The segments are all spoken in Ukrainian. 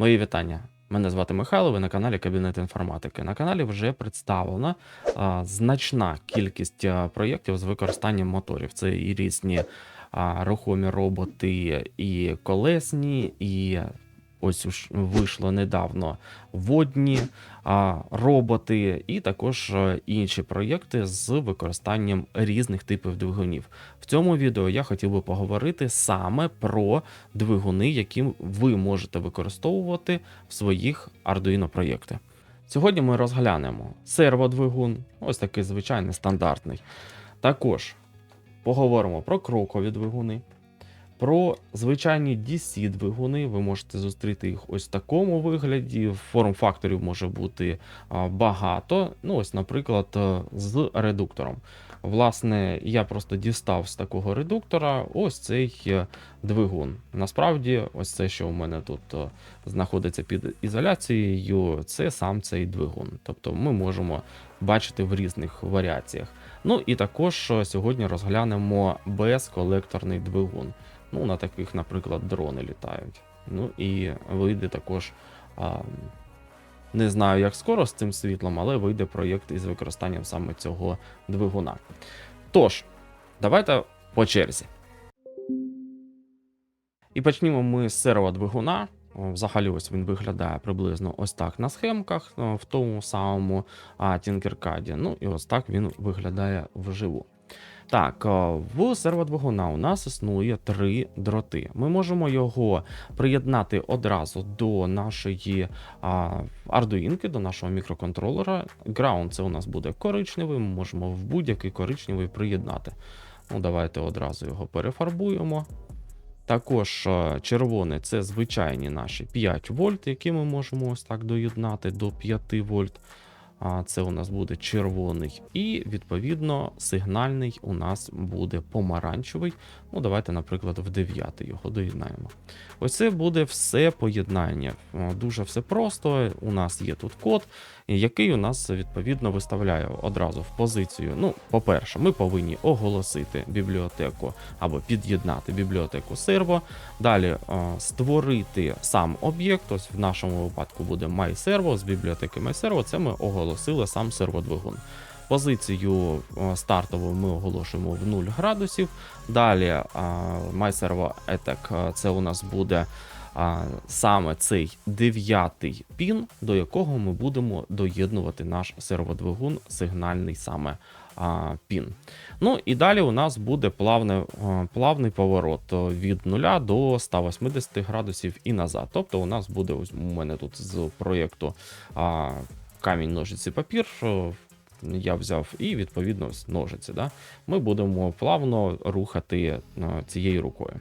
Мої вітання. Мене звати Михайло, ви на каналі Кабінет інформатики. На каналі вже представлена а, значна кількість проєктів з використанням моторів. Це і різні а, рухомі роботи, і колесні, і ось вийшло недавно водні роботи, і також а, інші проєкти з використанням різних типів двигунів. В цьому відео я хотів би поговорити саме про двигуни, які ви можете використовувати в своїх Arduino проєктах. Сьогодні ми розглянемо серводвигун, ось такий звичайний стандартний. Також поговоримо про крокові двигуни, про звичайні DC-двигуни. Ви можете зустріти їх ось в такому вигляді. Форм-факторів може бути багато. Ну, ось, наприклад, е, з редуктором. Власне, я просто дістав з такого редуктора ось цей е, двигун. Насправді, ось це, що у мене тут е, знаходиться під ізоляцією, це сам цей двигун. Тобто ми можемо бачити в різних варіаціях. Ну і також сьогодні розглянемо безколекторний двигун. Ну, на таких, наприклад, дрони літають. Ну і вийде також. А, не знаю, як скоро з цим світлом, але вийде проєкт із використанням саме цього двигуна. Тож, давайте по черзі. І почнімо ми з серводвигуна. О, Взагалі, ось він виглядає приблизно ось так на схемках, в тому самому Tinkercad. Ну і ось так він виглядає вживу. Так, в серводвигуна у нас існує три дроти. Ми можемо його приєднати одразу до нашої а, Arduino, до нашого мікроконтролера. Ground це у нас буде коричневий, ми можемо в будь-який коричневий приєднати. Ну, давайте одразу його перефарбуємо. Також е, червоне це звичайні наші 5 вольт, які ми можемо ось так доєднати до 5 вольт. Це у нас буде червоний. І, відповідно, сигнальний у нас буде помаранчевий. Ну, давайте, наприклад, в 9 його доєднаємо. Ось це буде все поєднання. Дуже все просто. У нас є тут код, який у нас відповідно виставляє одразу в позицію. Ну, по-перше, ми повинні оголосити бібліотеку або під'єднати бібліотеку серво. Далі створити сам об'єкт. Ось в нашому випадку буде MyServo з бібліотеки MyServo. Це ми оголосили сам серводвигун. Позицію стартову ми оголошуємо в 0 градусів. Далі MyServo Attack це у нас буде а, саме цей дев'ятий пін, до якого ми будемо доєднувати наш серводвигун, сигнальний саме а, пін. Ну і далі у нас буде плавне, плавний поворот від 0 до 180 градусів і назад. Тобто у нас буде ось у мене тут з проєкту камінь, ножиці, папір. Я взяв і відповідно ножиці. Да? Ми будемо плавно рухати а, цією рукою.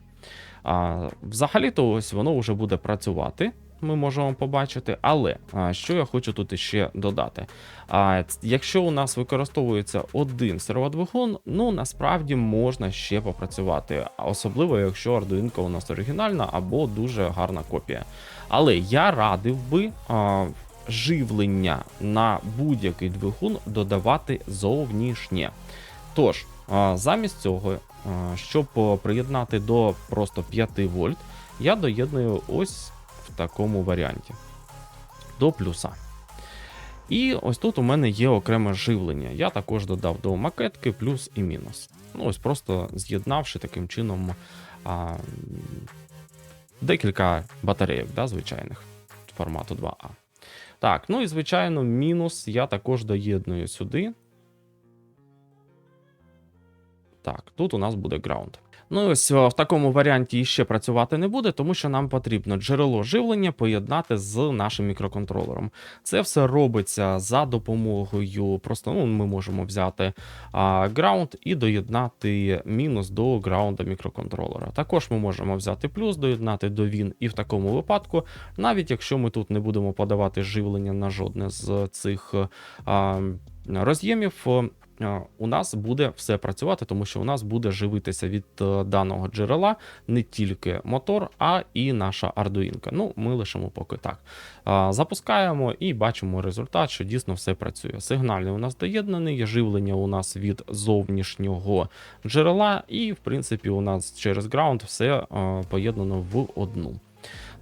А, Взагалі-то ось воно вже буде працювати. Ми можемо побачити, але що я хочу тут ще додати. А, якщо у нас використовується один серводвигун, ну насправді можна ще попрацювати, особливо якщо Arduino у нас оригінальна або дуже гарна копія. Але я радив би а, живлення на будь-який двигун додавати зовнішнє. Тож, замість цього, щоб приєднати до просто 5 вольт, я доєдную ось в такому варіанті до плюса. І ось тут у мене є окреме живлення. Я також додав до макетки плюс і мінус. Ну, ось просто з'єднавши таким чином а, декілька батарейок, да, звичайних формату 2А. Так, ну і звичайно, мінус я також доєдную сюди. Так, тут у нас буде ground. Ну ось в такому варіанті ще працювати не буде, тому що нам потрібно джерело живлення поєднати з нашим мікроконтролером. Це все робиться за допомогою. Просто ну, ми можемо взяти ground і доєднати мінус до граунда мікроконтролера. Також ми можемо взяти плюс, доєднати до він, і в такому випадку, навіть якщо ми тут не будемо подавати живлення на жодне з цих а, роз'ємів. Е, у нас буде все працювати, тому що у нас буде живитися від е, даного джерела не тільки мотор, а і наша Arduino. Ну, ми лишимо поки так. Запускаємо і бачимо результат, що дійсно все працює. Сигнальний у нас доєднаний, є живлення у нас від зовнішнього джерела, і, в принципі, у нас через Ground все е, поєднано в одну.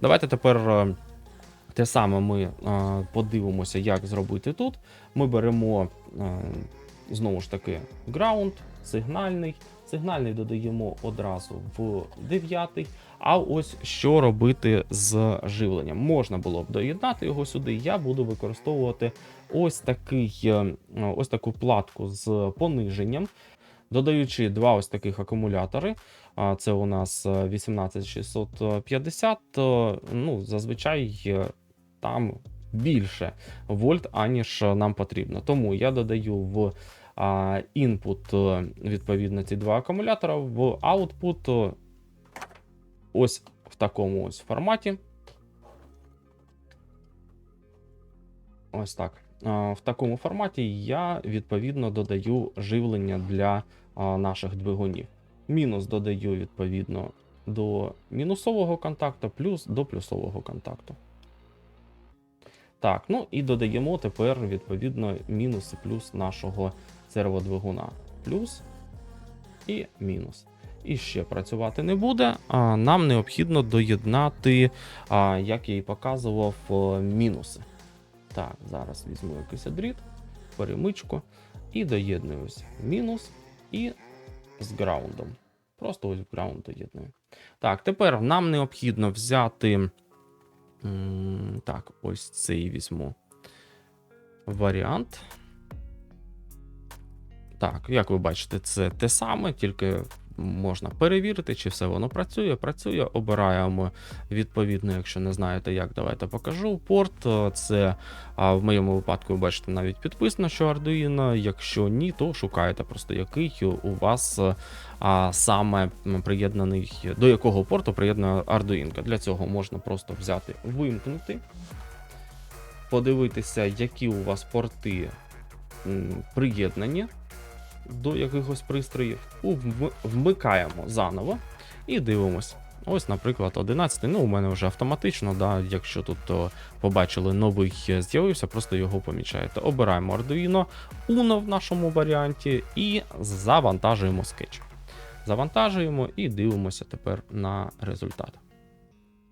Давайте тепер. е, Те саме ми е, подивимося, як зробити тут. Ми беремо е, знову ж таки граунд, сигнальний. Сигнальний додаємо одразу в 9. А ось що робити з живленням. Можна було б доєднати його сюди. Я буду використовувати ось такий, е, ось таку платку з пониженням, додаючи два ось таких акумулятори. Це у нас е, 18650. е, Ну, зазвичай е, там більше вольт, аніж нам потрібно. Тому я додаю в інпут е, відповідно ці два акумулятора, в аутпут е, ось в такому ось форматі. Ось так. В такому форматі я відповідно додаю живлення для наших двигунів. Мінус додаю відповідно до мінусового контакту, плюс до плюсового контакту. Так, ну і додаємо тепер відповідно мінус і плюс нашого серводвигуна. Плюс і мінус. І ще працювати не буде. А нам необхідно доєднати, а, як я і показував, е, мінуси. Так, зараз візьму якийсь дріт, перемичку і доєднуюсь мінус і з граундом. Просто ось граунд доєдную. Так, тепер нам необхідно взяти. Так, ось цей візьму варіант. Так, як ви бачите, це те саме, тільки можна перевірити, чи все воно працює. Працює. Обираємо відповідно, якщо не знаєте, як, давайте покажу. Порт е, це в моєму випадку, ви бачите, навіть підписано, що Arduino. Якщо ні, то шукаєте просто який у вас е, саме приєднаний, до якого порту приєднана Arduino. Для цього можна просто взяти, вимкнути, подивитися, які у вас порти приєднані до якихось пристроїв, вмикаємо заново і дивимось. Ось, наприклад, 11. Ну, у мене вже автоматично, да, якщо тут о, побачили новий з'явився, просто його помічаєте. Обираємо Arduino Uno в нашому варіанті і завантажуємо скетч. Завантажуємо і дивимося тепер на результат.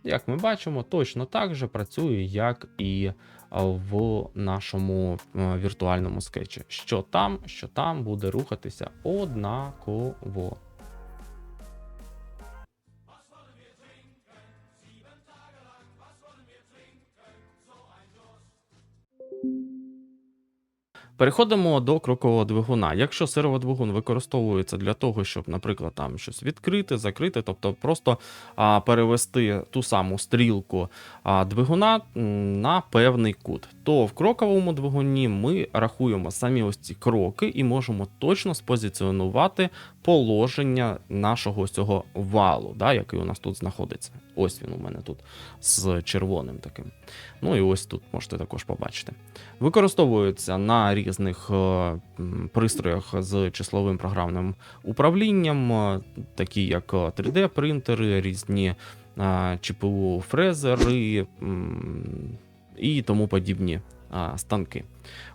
Як ми бачимо, точно так же працює, як і в нашому е, віртуальному скетчі. Що там, що там буде рухатися однаково. Переходимо до крокового двигуна. Якщо серводвигун використовується для того, щоб, наприклад, там щось відкрити, закрити, тобто просто а, перевести ту саму стрілку а, двигуна на певний кут, то в кроковому двигуні ми рахуємо самі ось ці кроки і можемо точно спозиціонувати положення нашого цього валу, да, який у нас тут знаходиться. Ось він у мене тут з червоним таким. Ну і ось тут можете також побачити. Використовується на різних е, пристроях з числовим програмним управлінням, е, такі як 3D-принтери, різні е, ЧПУ фрезери і тому подібні станки.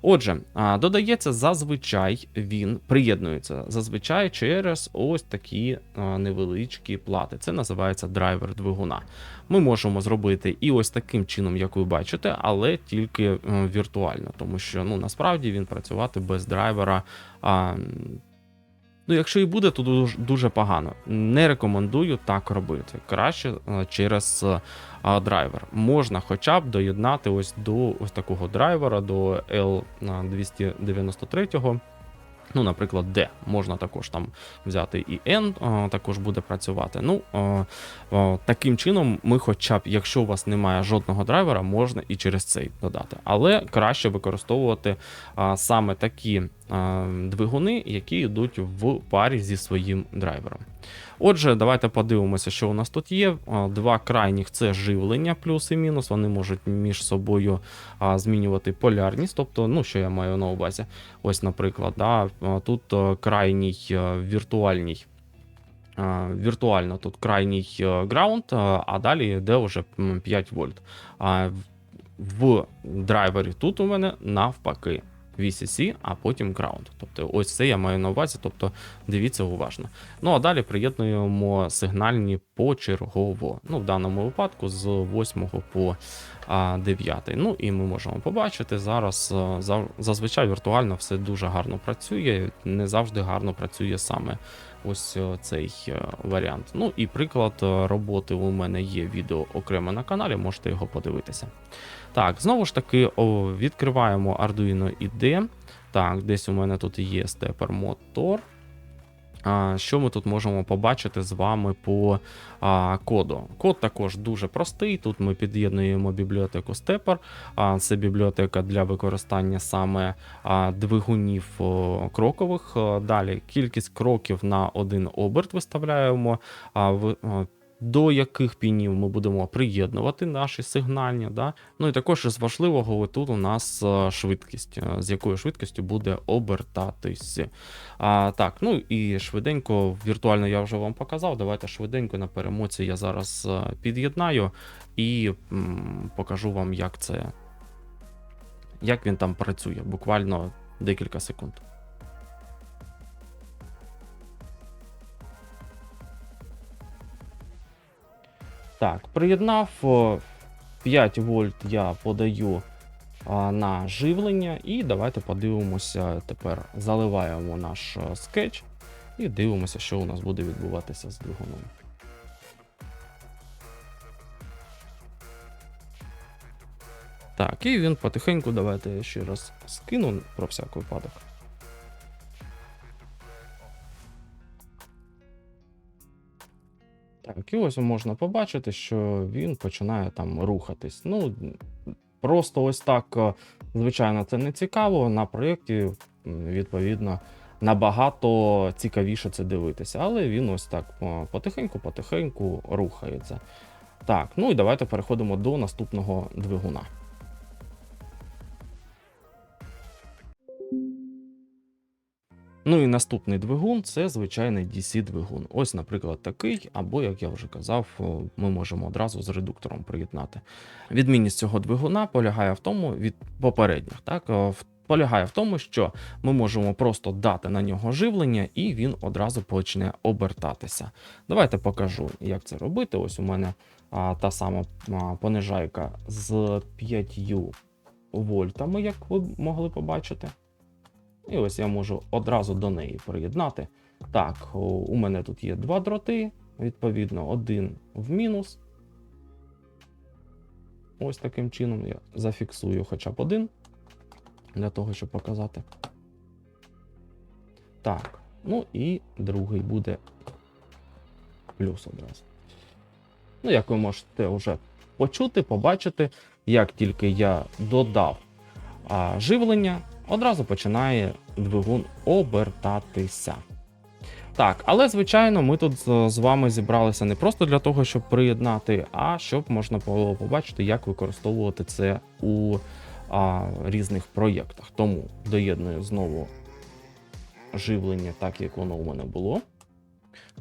Отже, додається зазвичай він приєднується зазвичай через ось такі невеличкі плати. Це називається драйвер двигуна. Ми можемо зробити і ось таким чином, як ви бачите, але тільки е, віртуально, тому що ну насправді він працювати без драйвера. Ну, якщо і буде, то дуже, дуже погано. Не рекомендую так робити. Краще е, через е, а, драйвер. Можна хоча б доєднати ось до ось такого драйвера, до L293. Ну, наприклад, D. Можна також там взяти і N, також буде працювати. Ну, таким чином, ми, хоча б, якщо у вас немає жодного драйвера, можна і через цей додати. Але краще використовувати саме такі двигуни, які йдуть в парі зі своїм драйвером. Отже, давайте подивимося, що у нас тут є. Два крайніх це живлення, плюс і мінус. Вони можуть між собою змінювати полярність. Тобто, ну що я маю на увазі? Ось, наприклад, да, тут крайній а, Віртуально тут крайній граунд, а далі йде вже 5 вольт. В драйвері тут у мене навпаки. VCC, а потім ground. Тобто ось це я маю на увазі, тобто дивіться уважно. Ну а далі приєднуємо сигнальні почергово. Ну, в даному випадку з 8 по 9. Ну і ми можемо побачити зараз. Зазвичай віртуально все дуже гарно працює, не завжди гарно працює саме ось е, цей е, варіант. Ну і приклад е, роботи у мене є відео окремо на каналі, можете його подивитися. Так, знову ж таки, відкриваємо Arduino IDE. Так, десь у мене тут є степер мотор. Що ми тут можемо побачити з вами по коду? Код також дуже простий. Тут ми під'єднуємо бібліотеку Stepper. Це бібліотека для використання саме двигунів крокових. Далі кількість кроків на один оберт виставляємо. До яких пінів ми будемо приєднувати наші сигнальні. Да? Ну і також із важливого тут у нас е, швидкість, е, з якою швидкістю буде обертатися. Так, ну і швиденько, віртуально я вже вам показав. Давайте швиденько на перемоці я зараз е, під'єднаю і покажу вам, як це. Як він там працює, буквально декілька секунд. Так, приєднав 5 вольт я подаю на живлення, і давайте подивимося тепер. Заливаємо наш е, скетч і дивимося, що у нас буде відбуватися з двигуном. Так, і він потихеньку, давайте я ще раз скину про всяк випадок. Так, і ось можна побачити, що він починає там рухатись. Ну, просто ось так, е, звичайно, це не цікаво. На проєкті, відповідно, набагато цікавіше це дивитися. Але він ось так потихеньку-потихеньку рухається. Так, ну і давайте переходимо до наступного двигуна. Ну і наступний двигун це звичайний DC-двигун. Ось, наприклад, такий, або, як я вже казав, ми можемо одразу з редуктором приєднати. Відмінність цього двигуна полягає в тому від попередніх, так в- полягає в тому, що ми можемо просто дати на нього живлення, і він одразу почне обертатися. Давайте покажу, як це робити. Ось у мене а, та сама а, понижайка з 5 вольтами, як ви могли побачити. І ось я можу одразу до неї приєднати. Так, у мене тут є два дроти, відповідно, один в мінус. Ось таким чином я зафіксую хоча б один для того, щоб показати. Так, ну і другий буде плюс одразу. Ну, як ви можете вже почути, побачити, як тільки я додав а, живлення, одразу починає двигун обертатися. Так, але звичайно, ми тут з вами зібралися не просто для того, щоб приєднати, а щоб можна було побачити, як використовувати це у а, різних проєктах. Тому доєдную знову живлення, так як воно у мене було.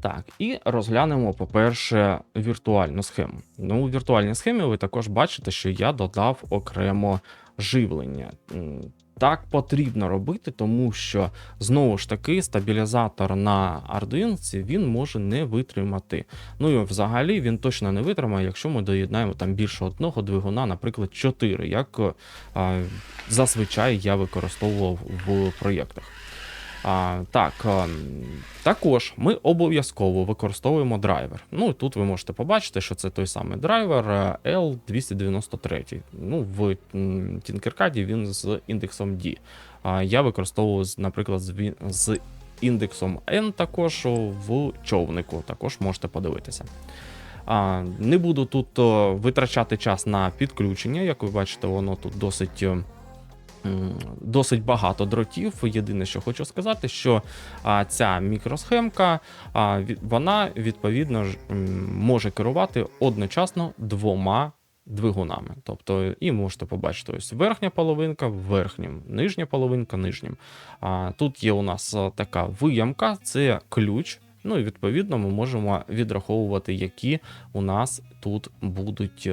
Так, і розглянемо, по-перше, віртуальну схему. Ну, у віртуальній схемі ви також бачите, що я додав окремо живлення. Так потрібно робити, тому що знову ж таки стабілізатор на Arduino він може не витримати. Ну і взагалі він точно не витримає, якщо ми доєднаємо там більше одного двигуна, наприклад, 4, як а, зазвичай я використовував в проєктах. А, так, а, також ми обов'язково використовуємо драйвер. Ну, тут ви можете побачити, що це той самий драйвер е, L293. Ну, в Tinkercad він з індексом D. А, я використовую, наприклад, з, індексом N також в човнику. Також можете подивитися. Не буду тут витрачати час на підключення. Як ви бачите, воно тут досить. Досить багато дротів. Єдине, що хочу сказати, що ця мікросхемка вона відповідно може керувати одночасно двома двигунами. Тобто, і можете побачити ось верхня половинка верхнім, нижня половинка нижнім. Тут є у нас така виямка, це ключ. Ну і відповідно ми можемо відраховувати, які у нас тут будуть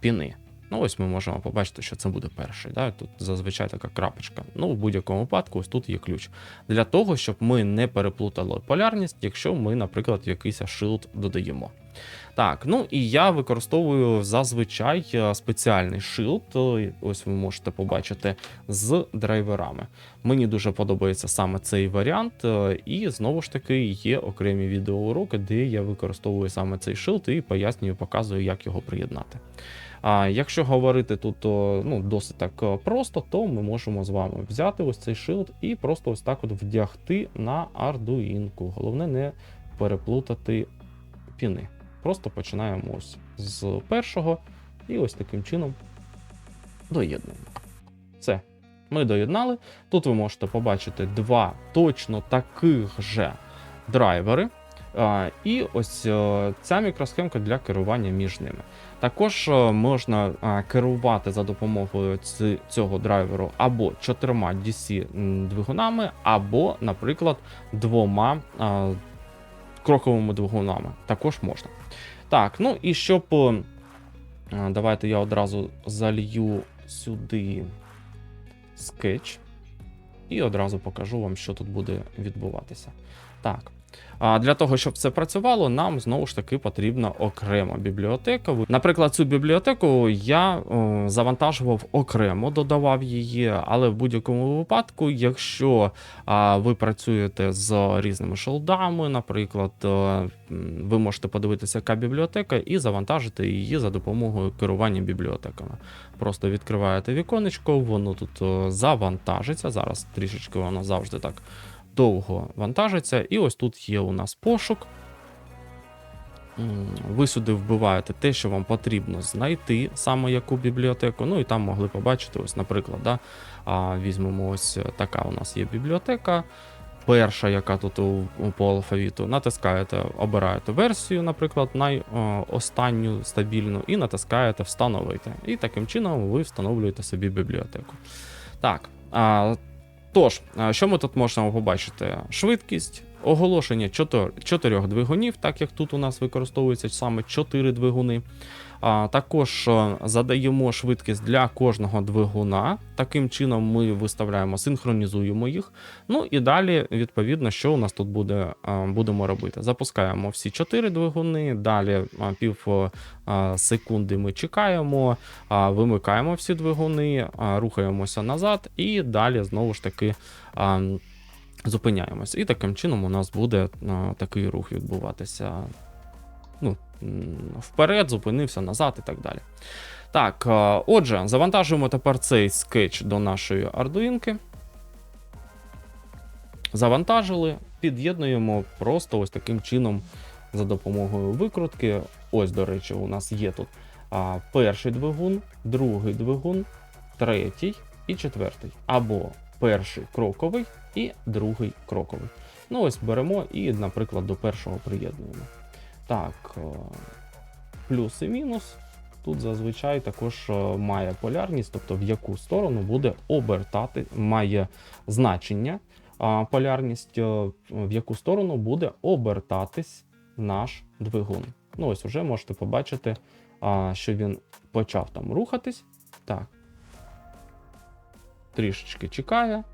піни. Ну, ось ми можемо побачити, що це буде перший. Да? Тут зазвичай така крапочка. Ну, в будь-якому випадку, ось тут є ключ. Для того, щоб ми не переплутали полярність, якщо ми, наприклад, якийсь шилд додаємо. Так, ну і я використовую зазвичай е, спеціальний шилд. Ось ви можете побачити з драйверами. Мені дуже подобається саме цей варіант, е, і знову ж таки є окремі відеоуроки, де я використовую саме цей шилд і пояснюю, показую, як його приєднати. А якщо говорити тут ну, досить так е, просто, то ми можемо з вами взяти ось цей шилд і просто ось так от вдягти на ардуїнку. Головне не переплутати піни. Просто починаємо ось з першого і ось таким чином доєднуємо. Все. Ми доєднали. Тут ви можете побачити два точно таких же драйвери. І ось е, ця мікросхемка для керування між ними. Також е, можна керувати за допомогою цього драйверу або чотирма DC двигунами, або, наприклад, двома кроковими двигунами. Також можна. Так, ну і щоб. е, Давайте я одразу залью сюди скетч. І одразу покажу вам, що тут буде відбуватися. Так. А для того, щоб це працювало, нам знову ж таки потрібна окрема бібліотека. Наприклад, цю бібліотеку я о, завантажував окремо, додавав її, але в будь-якому випадку, якщо а, ви працюєте з різними шолдами, наприклад, е, м, ви можете подивитися, яка бібліотека, і завантажити її за допомогою керування бібліотеками. Просто відкриваєте віконечко, воно тут е, завантажиться. Зараз трішечки воно завжди так довго вантажиться. І ось тут є у нас пошук. Ви сюди вбиваєте те, що вам потрібно знайти, саме яку бібліотеку. Ну і там могли побачити, ось, наприклад, да, візьмемо ось така у нас є бібліотека. Перша, яка тут у, по алфавіту, натискаєте, обираєте версію, наприклад, найостанню стабільну, і натискаєте Встановити. І таким чином ви встановлюєте собі бібліотеку. Так. А, тож, що ми тут можемо побачити? Швидкість, оголошення чотир, чотирьох двигунів, так як тут у нас використовується саме чотири двигуни. А, також е, задаємо швидкість для кожного двигуна. Таким чином ми виставляємо, синхронізуємо їх. Ну і далі, відповідно, що у нас тут буде, е, будемо робити. Запускаємо всі чотири двигуни, далі е, пів секунди ми чекаємо, вимикаємо всі двигуни, рухаємося назад, і далі знову ж таки. Зупиняємось. І таким чином у нас буде е, такий рух відбуватися. Ну, вперед, зупинився, назад і так далі. Так, е, отже, завантажуємо тепер цей скетч до нашої ардуїнки. Завантажили, під'єднуємо просто ось таким чином за допомогою викрутки. Ось, до речі, у нас є тут а, перший двигун, другий двигун, третій і четвертий. Або перший кроковий і другий кроковий. Ну, ось беремо і, наприклад, до першого приєднуємо. Так, е, плюс і мінус. Тут зазвичай також е, має полярність, тобто в яку сторону буде обертати, має значення полярність, е, в яку сторону буде обертатись наш двигун. Ну, ось вже можете побачити, що він почав там рухатись. Так. Трішечки чекає.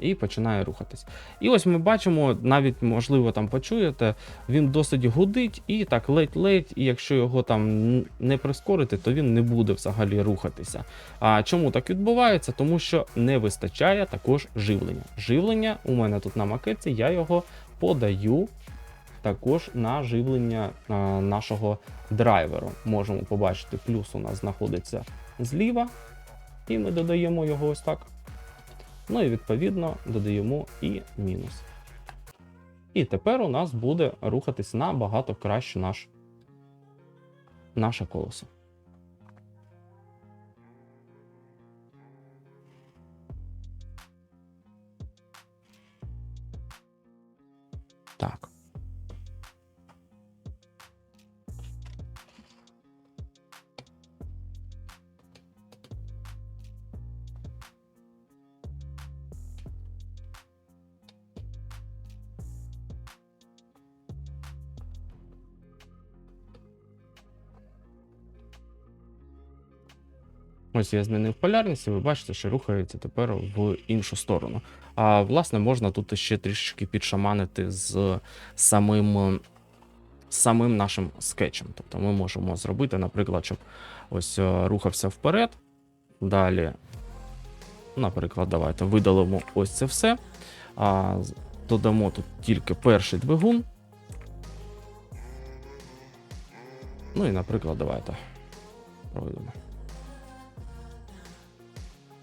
І починає рухатись. І ось ми бачимо, навіть можливо там почуєте, він досить гудить і так ледь-ледь, і якщо його там не прискорити, то він не буде взагалі рухатися. А чому так відбувається? Тому що не вистачає також живлення. Живлення у мене тут на макетці, я його подаю також на живлення нашого драйверу. Можемо побачити, плюс у нас знаходиться зліва, і ми додаємо його ось так. Ну і відповідно додаємо і мінус. І тепер у нас буде рухатись набагато краще наш, наше колесо. Ось я змінив полярність, і ви бачите, що рухається тепер в іншу сторону. А власне, можна тут ще трішечки підшаманити з самим, самим нашим скетчем. Тобто ми можемо зробити, наприклад, щоб ось е, рухався вперед. Далі, наприклад, давайте видалимо ось це все. А, додамо тут тільки перший двигун. Ну і, наприклад, давайте пройдемо.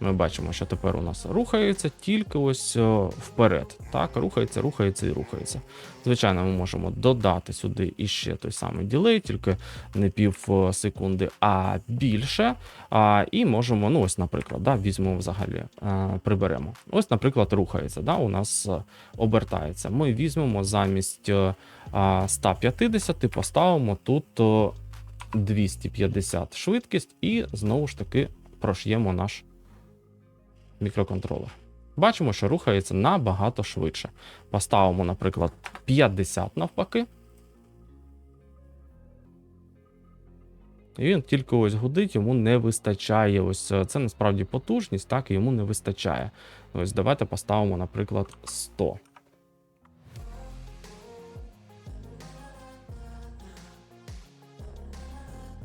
Ми бачимо, що тепер у нас рухається тільки ось е, вперед. Так, рухається, рухається і рухається. Звичайно, ми можемо додати сюди іще той самий ділей, тільки не пів е, секунди, а більше. А, і можемо, ну ось, наприклад, да, візьмемо взагалі, е, приберемо. Ось, наприклад, рухається, да, у нас обертається. Ми візьмемо замість е, а, 150, поставимо тут е, 250 швидкість і знову ж таки прош'ємо наш мікроконтролер. Бачимо, що рухається набагато швидше. Поставимо, наприклад, 50 навпаки. І він тільки ось гудить, йому не вистачає. Ось е, це насправді потужність, так, йому не вистачає. Ось давайте поставимо, наприклад, 100.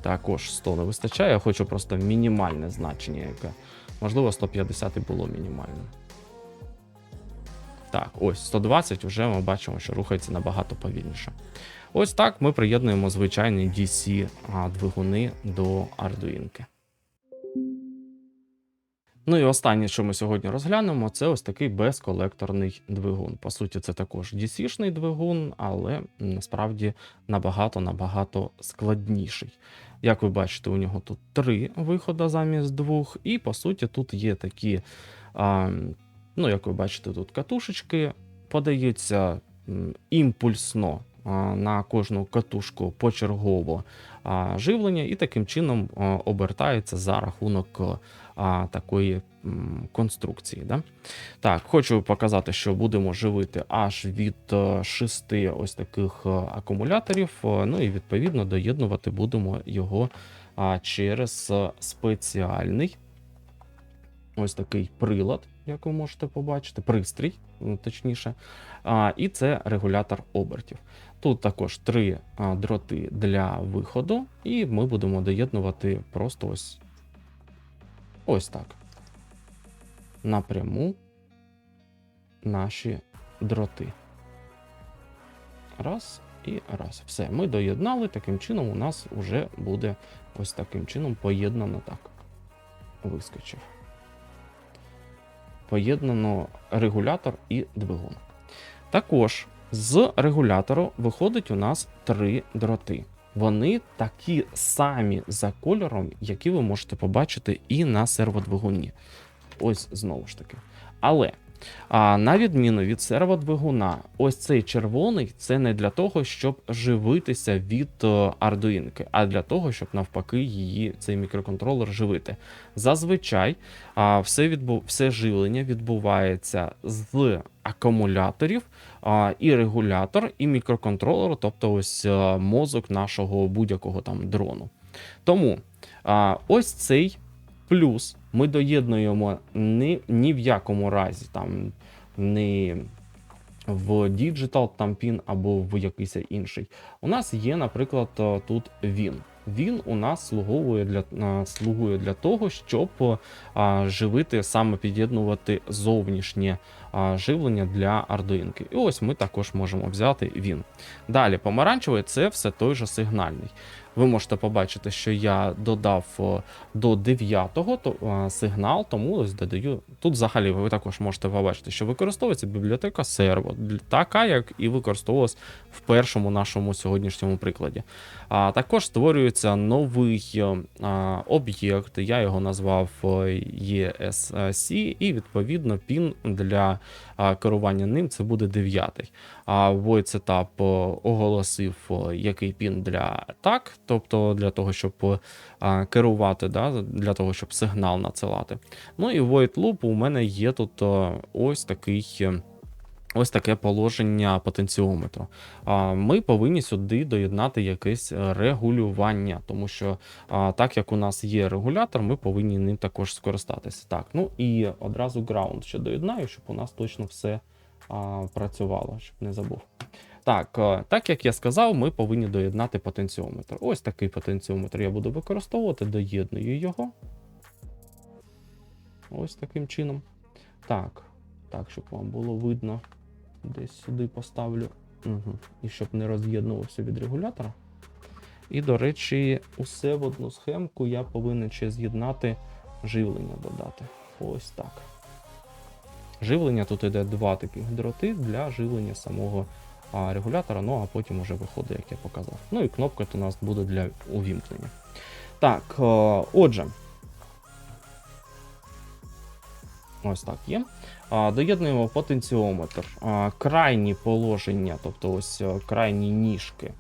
Також 100 не вистачає. Я хочу просто мінімальне значення, яке. Можливо, 150 і було мінімально. Так, ось 120 вже ми бачимо, що рухається набагато повільніше. Ось так ми приєднуємо звичайні DC-двигуни до Arduino. Ну і останнє, що ми сьогодні розглянемо, це ось такий безколекторний двигун. По суті, це також DC-шний двигун, але насправді набагато-набагато складніший. Як ви бачите, у нього тут три виходи замість двох, і по суті тут є такі, а, ну, як ви бачите, тут катушечки подаються імпульсно на кожну катушку почергово живлення, і таким чином обертається за рахунок такої конструкції. Так, хочу показати, що будемо живити аж від е, шести ось таких е, акумуляторів. е, Ну і відповідно доєднувати будемо його через е, спеціальний ось такий прилад, як ви можете побачити, пристрій, точніше. І це регулятор обертів. Тут також три дроти для виходу, і ми будемо доєднувати просто ось ось так. Напряму наші дроти. Раз і раз. Все, ми доєднали. Таким чином, у нас вже буде ось таким чином поєднано так. Вискочив. Поєднано регулятор і двигун. Також з регулятору виходить у нас три дроти. Вони такі самі за кольором, які ви можете побачити і на серводвигуні. Ось знову ж таки. Але а, на відміну від серводвигуна, ось цей червоний це не для того, щоб живитися від е, ардуїнки, а для того, щоб навпаки її цей мікроконтролер живити. Зазвичай а, все, відбу... все живлення відбувається з акумуляторів а, і регулятор, і мікроконтролер, тобто ось е, мозок нашого будь-якого там дрону. Тому а, ось цей плюс ми доєднуємо ні, ні в якому разі там не в Digital там пін або в якийсь інший. У нас є, наприклад, е, тут він. Він у нас слуговує для, слугує для того, щоб а, живити, саме під'єднувати зовнішнє а, живлення для ардуїнки. І ось ми також можемо взяти він. Далі, помаранчевий це все той же сигнальний. Ви можете побачити, що я додав до 9-го сигнал, тому ось додаю. Тут взагалі ви також можете побачити, що використовується бібліотека серво, така, як і використовувалась в першому нашому сьогоднішньому прикладі. А також створюється новий об'єкт. Я його назвав ESC, і відповідно пін для керування ним це буде 9. А Void Setup е, оголосив, е, який пін для так, тобто для того, щоб е, керувати, да, для того, щоб сигнал надсилати. Ну і Void Loop у мене є тут ось такий. ось таке положення потенціометру. Ми повинні сюди доєднати якесь регулювання, тому що так як у нас є регулятор, ми повинні ним також скористатися. Так, ну і одразу ground ще доєднаю, щоб у нас точно все працювало, щоб не забув. Так, е, так як я сказав, ми повинні доєднати потенціометр. Ось такий потенціометр я буду використовувати, доєдную його. Ось таким чином. Так, так, щоб вам було видно. Десь сюди поставлю. Угу. І щоб не роз'єднувався від регулятора. І, до речі, усе в одну схемку я повинен ще з'єднати живлення додати. Ось так. Живлення тут йде два таких дроти для живлення самого регулятора, ну а потім уже виходить, як я показав. Ну і кнопка у нас буде для увімкнення. Так, е, отже. Ось так є. Доєднуємо потенціометр. Крайні положення, тобто ось е, крайні ніжки,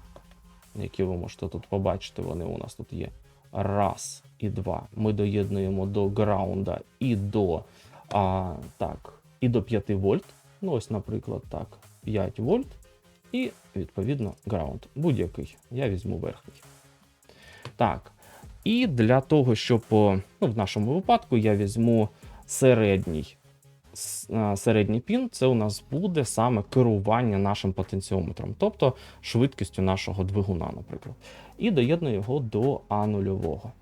які ви можете тут побачити, вони у нас тут є. Раз і два. Ми доєднуємо до граунда і до а, так, і до 5 вольт. Ну, ось, наприклад, так, 5 вольт. І, відповідно, граунд. Будь-який. Я візьму верхній. Так. І для того, щоб, ну, в нашому випадку, я візьму середній. Середній пін це у нас буде саме керування нашим потенціометром, тобто швидкістю нашого двигуна, наприклад. І доєдную його до А нульового,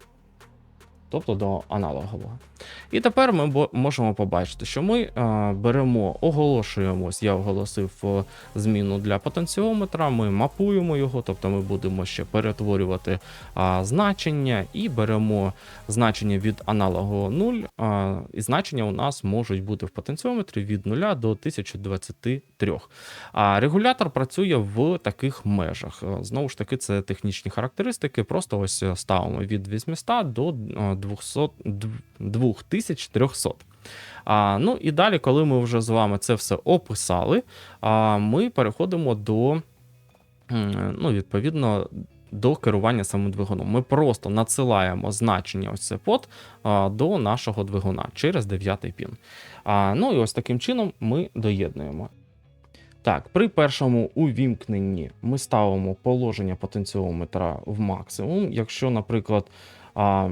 тобто до аналогового. І тепер ми можемо побачити, що ми е, беремо, оголошуємо, ось я оголосив е, зміну для потенціометра, ми мапуємо його, тобто ми будемо ще перетворювати значення і беремо значення від аналогу 0, і значення у нас можуть бути в потенціометрі від 0 до 1023. А регулятор працює в таких межах. Е, Знову ж таки, це технічні характеристики. Просто ось ставимо від 800 до е, 200, дв- 2300. А, ну і далі, коли ми вже з вами це все описали, а, ми переходимо до, ну, відповідно, до керування самим двигуном. Ми просто надсилаємо значення ось це под а, до нашого двигуна через 9 пін. А, ну і ось таким чином ми доєднуємо. Так, при першому увімкненні ми ставимо положення потенціометра в максимум. Якщо, наприклад, а,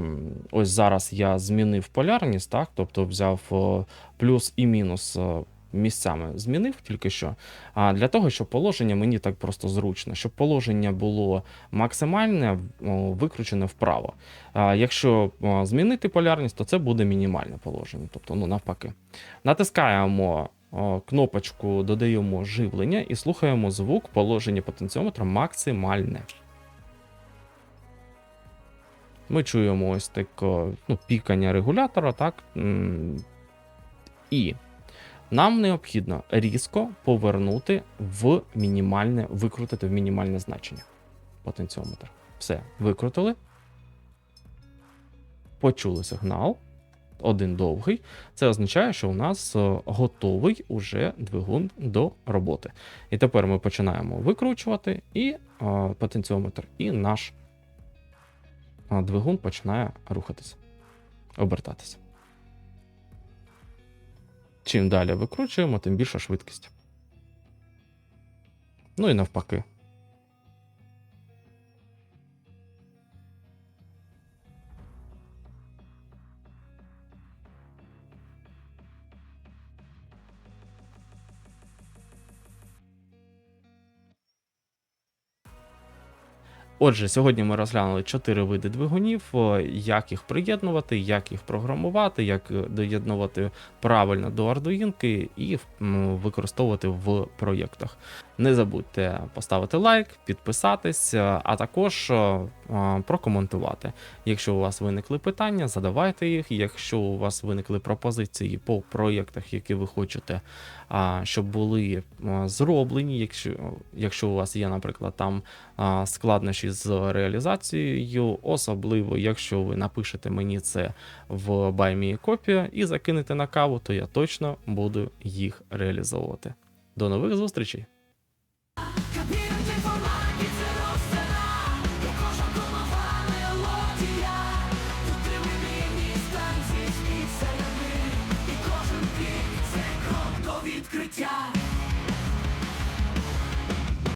ось зараз я змінив полярність, так, тобто взяв плюс і мінус місцями змінив тільки що. А для того, щоб положення мені так просто зручно, щоб положення було максимальне, викручене вправо. А якщо змінити полярність, то це буде мінімальне положення, тобто ну, навпаки. Натискаємо кнопочку, додаємо живлення і слухаємо звук положення потенціометра максимальне. Ми чуємо ось таке ну, пікання регулятора, так? І нам необхідно різко повернути в мінімальне, викрутити в мінімальне значення потенціометр. Все, викрутили. Почули сигнал. Один довгий. Це означає, що у нас е, готовий уже двигун до роботи. І тепер ми починаємо викручувати і е, потенціометр, і наш двигун починає рухатися, обертатися. Чим далі викручуємо, тим більша швидкість. Ну і навпаки. Отже, сьогодні ми розглянули чотири види двигунів, як їх приєднувати, як їх програмувати, як е, доєднувати правильно до ардуїнки і використовувати в проєктах. Не забудьте поставити лайк, підписатись, е, а також е, е, прокоментувати. Якщо у вас виникли питання, задавайте їх. Якщо у вас виникли пропозиції по проєктах, які ви хочете, щоб були зроблені, якщо, якщо у вас є, наприклад, там складнощі з реалізацією, особливо якщо ви напишете мені це в BuyMeCopy і закинете на каву, то я точно буду їх реалізовувати. До нових зустрічей!